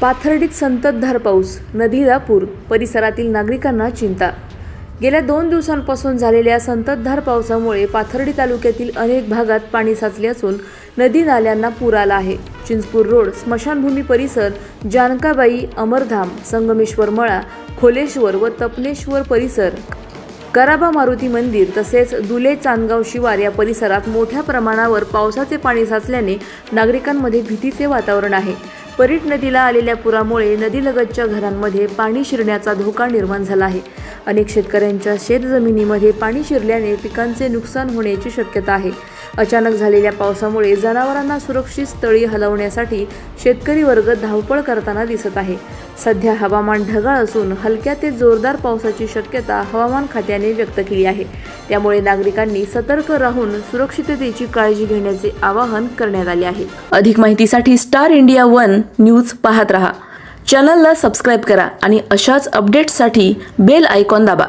पाथर्डीत संततधार पाऊस नदीला पूर परिसरातील नागरिकांना चिंता. गेल्या दोन दिवसांपासून झालेल्या संततधार पावसामुळे पाथर्डी तालुक्यातील अनेक भागात पाणी साचले असून नदी नाल्यांना पूर आला आहे. चिंचपूर रोड स्मशानभूमी परिसर जानकाबाई अमरधाम संगमेश्वर मळा खोलेश्वर व तपनेश्वर परिसर. कराबा मारुती मंदिर तसेच दुले चांदगाव शिवार या परिसरात मोठ्या प्रमाणावर पावसाचे पाणी साचल्याने नागरिकांमध्ये भीतीचे वातावरण आहे. परीट नदीला आलेल्या पुरामुळे नदीलगतच्या घरांमध्ये पाणी शिरण्याचा धोका निर्माण झाला आहे. अनेक शेतकऱ्यांच्या शेतजमिनीमध्ये पाणी शिरल्याने पिकांचे नुकसान होण्याची शक्यता आहे. अचानक झालेल्या पावसामुळे जनावरांना सुरक्षित स्थळी हलवण्यासाठी शेतकरी वर्ग धावपळ करताना दिसत आहे. सध्या हवामान ढगाळ असून हलक्या ते जोरदार पावसाची शक्यता हवामान खात्याने व्यक्त केली आहे. त्यामुळे नागरिकांनी सतर्क राहून सुरक्षिततेची काळजी घेण्याचे आवाहन करण्यात आले आहे. अधिक माहितीसाठी स्टार इंडिया वन न्यूज पाहत रहा. चॅनलला सबस्क्राईब करा आणि अशाच अपडेट्ससाठी बेल आयकॉन दाबा.